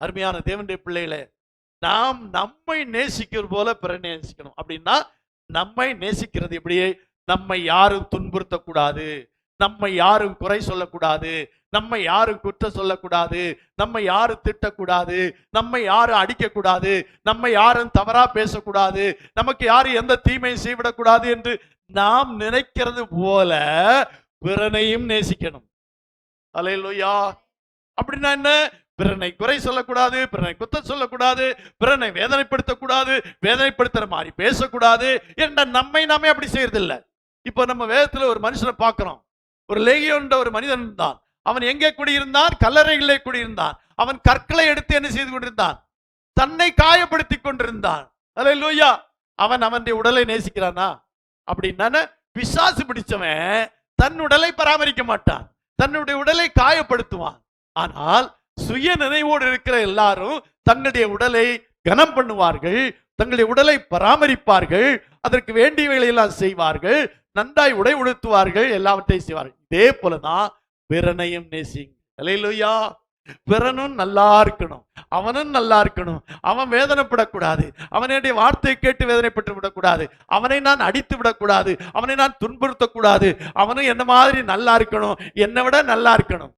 அருமையான தேவனுடைய பிள்ளைகளே நாம் நம்மை நேசிக்கிறது போல பிற நேசிக்கணும். அப்படின்னா நம்மை நேசிக்கிறது எப்படியே நம்மை யாரும் துன்புறுத்தக்கூடாது. நம்மை யாரும் குறை சொல்லக்கூடாது. நம்மை யாரும் குற்றம் சொல்லக்கூடாது. நம்மை யாரும் திட்டக்கூடாது. நம்மை யாரும் அடிக்கக்கூடாது. நம்மை யாரும் தவறா பேசக்கூடாது. நமக்கு யாரும் எந்த தீமையும் செய்விடக்கூடாது என்று நாம் நினைக்கிறது போல பிறனையும் நேசிக்கணும். அலையிலோயா அப்படின்னா என்ன? பிறனை குறை சொல்லக்கூடாது பிறனை குத்தம் சொல்லக்கூடாது பிறனை வேதனைப்படுத்தக்கூடாது வேதனைப்படுத்துற மாதிரி பேசக்கூடாது என்ற நம்மை நாமே அப்படி செய்யறதில்ல. இப்போ நம்ம வேதத்தில் ஒரு மனுஷனை பார்க்குறோம். ஒரு லேகியோன்ற ஒரு மனிதன் இருந்தான். அவன் எங்கே குடியிருந்தான்? கல்லறைகளே குடியிருந்தான். அவன் கற்களை எடுத்து என்ன செய்து கொண்டிருந்தான்? தன்னை காயப்படுத்தி கொண்டிருந்தான். அல்லேலூயா! அவன் அவனுடைய உடலை நேசிக்கிறானா? அப்படின்னா பிசாசு பிடிச்சவன் தன் உடலை பராமரிக்க மாட்டான். தன்னுடைய உடலை காயப்படுத்துவான். ஆனால் சுய நினைவோடு இருக்கிற எல்லாரும் தங்களுடைய உடலை கனம் பண்ணுவார்கள் தங்களுடைய உடலை பராமரிப்பார்கள் அதற்கு வேண்டியவைகளை எல்லாம் செய்வார்கள் நன்றாய் உடை உடுத்துவார்கள் எல்லாவற்றையும் செய்வார்கள். இதே போலதான் பிறனையும் நேசிங்க அல்லேலூயா பிறனும் நல்லா இருக்கணும். அவனும் நல்லா இருக்கணும். அவன் வேதனைப்படக்கூடாது. அவனுடைய வார்த்தையை கேட்டு வேதனைப்பட்டு விடக்கூடாது. அவனை நான் அடித்து விடக்கூடாது. அவனை நான் துன்புறுத்தக்கூடாது. அவனும் என்ன மாதிரி நல்லா இருக்கணும்? என்னை விட நல்லா இருக்கணும்.